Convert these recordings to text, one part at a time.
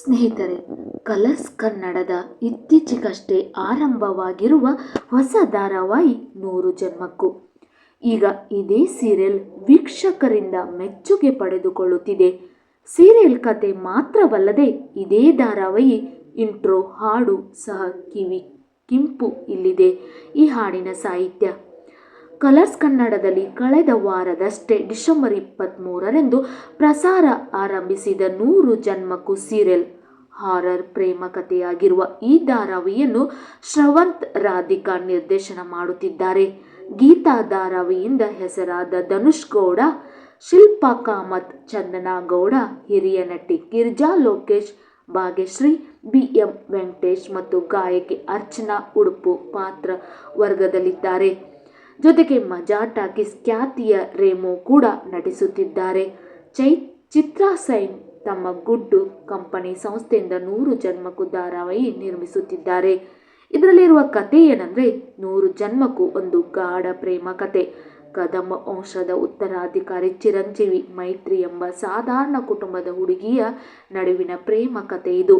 ಸ್ನೇಹಿತರೆ, ಕಲರ್ಸ್ ಕನ್ನಡದ ಇತ್ತೀಚೆಗಷ್ಟೇ ಆರಂಭವಾಗಿರುವ ಹೊಸ ಧಾರಾವಾಹಿ ನೂರು ಜನ್ಮಕ್ಕೂ. ಈಗ ಇದೇ ಸೀರಿಯಲ್ ವೀಕ್ಷಕರಿಂದ ಮೆಚ್ಚುಗೆ ಪಡೆದುಕೊಳ್ಳುತ್ತಿದೆ. ಸೀರಿಯಲ್ ಕತೆ ಮಾತ್ರವಲ್ಲದೆ ಇದೇ ಧಾರಾವಾಹಿ ಇಂಟ್ರೋ ಹಾಡು ಸಹ ಕಿವಿ, ಕಿಂಪು ಇಲ್ಲಿದೆ. ಈ ಹಾಡಿನ ಸಾಹಿತ್ಯ ಕಲರ್ಸ್ ಕನ್ನಡದಲ್ಲಿ ಕಳೆದ ವಾರದಷ್ಟೇ ಡಿಸೆಂಬರ್ ಇಪ್ಪತ್ತ್ಮೂರರಂದು ಪ್ರಸಾರ ಆರಂಭಿಸಿದ ನೂರು ಜನ್ಮಕ್ಕೂ ಸೀರಿಯಲ್ ಹಾರರ್ ಪ್ರೇಮ ಕಥೆಯಾಗಿರುವ ಈ ಧಾರಾವಿಯನ್ನು ಶ್ರವಂತ್ ರಾಧಿಕಾ ನಿರ್ದೇಶನ ಮಾಡುತ್ತಿದ್ದಾರೆ. ಗೀತಾ ಧಾರಾವಿಯಿಂದ ಹೆಸರಾದ ಧನುಷ್ ಗೌಡ, ಶಿಲ್ಪಾ ಕಾಮತ್, ಚಂದನಾ ಗೌಡ, ಹಿರಿಯ ನಟಿ ಗಿರ್ಜಾ ಲೋಕೇಶ್, ಭಾಗ್ಯಶ್ರೀ ಬಿ ಎಂ ವೆಂಕಟೇಶ್ ಮತ್ತು ಗಾಯಕಿ ಅರ್ಚನಾ ಉಡುಪು ಪಾತ್ರ ವರ್ಗದಲ್ಲಿದ್ದಾರೆ. ಜೊತೆಗೆ ಮಜಾ ಟಾಕೀಸ್ ಖ್ಯಾತಿಯ ರೇಮೋ ಕೂಡ ನಟಿಸುತ್ತಿದ್ದಾರೆ. ಚೈ, ಚಿತ್ರಾ ಸೈನ್ ತಮ್ಮ ಗುಡ್ಡು ಕಂಪನಿ ಸಂಸ್ಥೆಯಿಂದ ನೂರು ಜನ್ಮಕ್ಕೂ ಧಾರಾವಾಹಿ ನಿರ್ಮಿಸುತ್ತಿದ್ದಾರೆ. ಇದರಲ್ಲಿರುವ ಕತೆ ಏನಂದರೆ, ನೂರು ಜನ್ಮಕ್ಕೂ ಒಂದು ಗಾಢ ಪ್ರೇಮ ಕತೆ. ಕದಂಬ ವಂಶದ ಉತ್ತರಾಧಿಕಾರಿ ಚಿರಂಜೀವಿ ಮೈತ್ರಿ ಎಂಬ ಸಾಧಾರಣ ಕುಟುಂಬದ ಹುಡುಗಿಯ ನಡುವಿನ ಪ್ರೇಮ ಕತೆ ಇದು.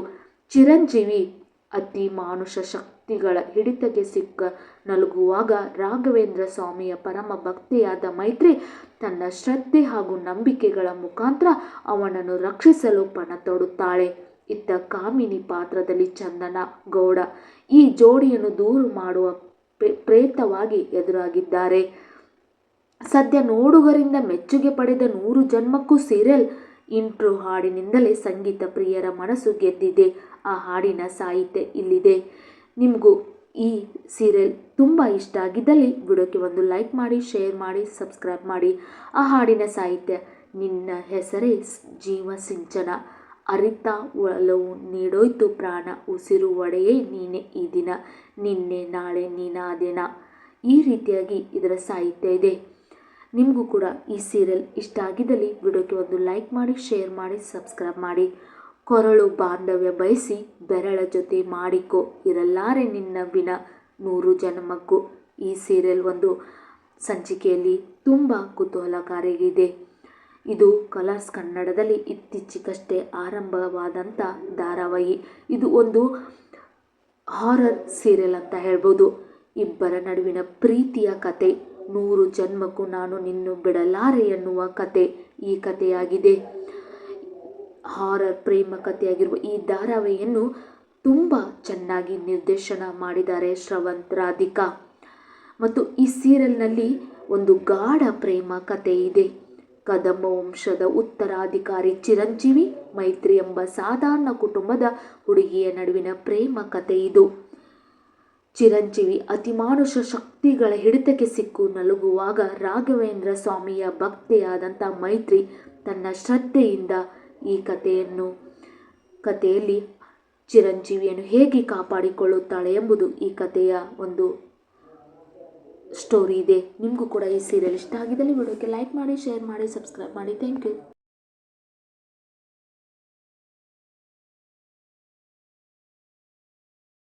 ಚಿರಂಜೀವಿ ಅತಿ ಮಾನುಷ ಶಕ್ತಿಗಳ ಹಿಡಿತಕ್ಕೆ ಸಿಕ್ಕ ನಲುಗುವಾಗ ರಾಘವೇಂದ್ರ ಸ್ವಾಮಿಯ ಪರಮ ಭಕ್ತಿಯಾದ ಮೈತ್ರಿ ತನ್ನ ಶ್ರದ್ಧೆ ಹಾಗೂ ನಂಬಿಕೆಗಳ ಮುಖಾಂತರ ಅವನನ್ನು ರಕ್ಷಿಸಲು ಪಣ ತೊಡುತ್ತಾಳೆ. ಇತ್ತ ಕಾಮಿನಿ ಪಾತ್ರದಲ್ಲಿ ಚಂದನ ಗೌಡ ಈ ಜೋಡಿಯನ್ನು ದೂರು ಮಾಡುವ ಪ್ರೇತವಾಗಿ ಎದುರಾಗಿದ್ದಾರೆ. ಸದ್ಯ ನೋಡುಗರಿಂದ ಮೆಚ್ಚುಗೆ ಪಡೆದ ನೂರು ಜನ್ಮಕ್ಕೂ ಸೀರಿಯಲ್ ಇಂಟ್ರೋ ಹಾಡಿನಿಂದಲೇ ಸಂಗೀತ ಪ್ರಿಯರ ಮನಸ್ಸು ಗೆದ್ದಿದೆ. ಆ ಹಾಡಿನ ಸಾಹಿತ್ಯ ಇಲ್ಲಿದೆ. ನಿಮಗೂ ಈ ಸೀರಿಯಲ್ ತುಂಬ ಇಷ್ಟ ಆಗಿದ್ದಲ್ಲಿ ವಿಡಿಯೋಕ್ಕೆ ಒಂದು ಲೈಕ್ ಮಾಡಿ, ಶೇರ್ ಮಾಡಿ, ಸಬ್ಸ್ಕ್ರೈಬ್ ಮಾಡಿ. ಆ ಹಾಡಿನ ಸಾಹಿತ್ಯ ನಿನ್ನ ಹೆಸರೇ ಜೀವ ಸಿಂಚನ. ಅರಿತ ಒಲವು ನೀಡೋಯ್ತು ಪ್ರಾಣ, ಉಸಿರು ಒಡೆಯೇ ನೀನೆ ಈ ದಿನ. ನಿನ್ನೆ ನಾಳೆ ನೀನಾದೇನ. ಈ ರೀತಿಯಾಗಿ ಇದರ ಸಾಹಿತ್ಯ ಇದೆ. ನಿಮಗೂ ಕೂಡ ಈ ಸೀರಿಯಲ್ ಇಷ್ಟ ಆಗಿದ್ದಲ್ಲಿ ವಿಡಿಯೋಕ್ಕೆ ಒಂದು ಲೈಕ್ ಮಾಡಿ, ಶೇರ್ ಮಾಡಿ, ಸಬ್ಸ್ಕ್ರೈಬ್ ಮಾಡಿ. ಕೊರಳು ಬಾಂಧವ್ಯ ಬಯಸಿ ಬೆರಳ ಜೊತೆ ಮಾಡಿಕೊ. ಇರಲಾರೆ ನಿನ್ನ ವಿನ ನೂರು ಜನ್ಮಕ್ಕೂ. ಈ ಸೀರಿಯಲ್ ಒಂದು ಸಂಚಿಕೆಯಲ್ಲಿ ತುಂಬ ಕುತೂಹಲಕಾರಿಯಾಗಿದೆ. ಇದು ಕಲರ್ಸ್ ಕನ್ನಡದಲ್ಲಿ ಇತ್ತೀಚೆಗಷ್ಟೇ ಆರಂಭವಾದಂಥ ಧಾರಾವಾಹಿ. ಇದು ಒಂದು ಹಾರರ್ ಸೀರಿಯಲ್ ಅಂತ ಹೇಳ್ಬೋದು. ಇಬ್ಬರ ನಡುವಿನ ಪ್ರೀತಿಯ ಕತೆ. ನೂರು ಜನ್ಮಕ್ಕೂ ನಾನು ನಿನ್ನು ಬಿಡಲಾರೆ ಎನ್ನುವ ಕತೆ ಈ ಕಥೆಯಾಗಿದೆ ಹಾರರ್ ಪ್ರೇಮ ಕಥೆಯಾಗಿರುವ ಈ ಧಾರಾವಾಹಿಯನ್ನು ತುಂಬ ಚೆನ್ನಾಗಿ ನಿರ್ದೇಶನ ಮಾಡಿದ್ದಾರೆ ಶ್ರವಂತ್ ರಾಧಿಕಾ. ಮತ್ತು ಈ ಸೀರಿಯಲ್ನಲ್ಲಿ ಒಂದು ಗಾಢ ಪ್ರೇಮ ಕಥೆ ಇದೆ. ಕದಂಬ ವಂಶದ ಉತ್ತರಾಧಿಕಾರಿ ಚಿರಂಜೀವಿ ಮೈತ್ರಿ ಎಂಬ ಸಾಧಾರಣ ಕುಟುಂಬದ ಹುಡುಗಿಯ ನಡುವಿನ ಪ್ರೇಮ ಕಥೆ ಇದು. ಚಿರಂಜೀವಿ ಅತಿಮಾನುಷ ಶಕ್ತಿಗಳ ಹಿಡಿತಕ್ಕೆ ಸಿಕ್ಕು ನಲುಗುವಾಗ ರಾಘವೇಂದ್ರ ಸ್ವಾಮಿಯ ಭಕ್ತೆಯಾದಂಥ ಮೈತ್ರಿ ತನ್ನ ಶ್ರದ್ಧೆಯಿಂದ ಈ ಕಥೆಯನ್ನು, ಕಥೆಯಲ್ಲಿ ಚಿರಂಜೀವಿಯನ್ನು ಹೇಗೆ ಕಾಪಾಡಿಕೊಳ್ಳುತ್ತಾಳೆ ಎಂಬುದು ಈ ಕಥೆಯ ಒಂದು ಸ್ಟೋರಿ ಇದೆ. ನಿಮಗೂ ಕೂಡ ಈ ಸೀರಿಯಲ್ ಇಷ್ಟ ಆಗಿದ್ದಲ್ಲಿ ವಿಡಿಯೋಕ್ಕೆ ಲೈಕ್ ಮಾಡಿ ಶೇರ್ ಮಾಡಿ ಸಬ್ಸ್ಕ್ರೈಬ್ ಮಾಡಿ. Thank you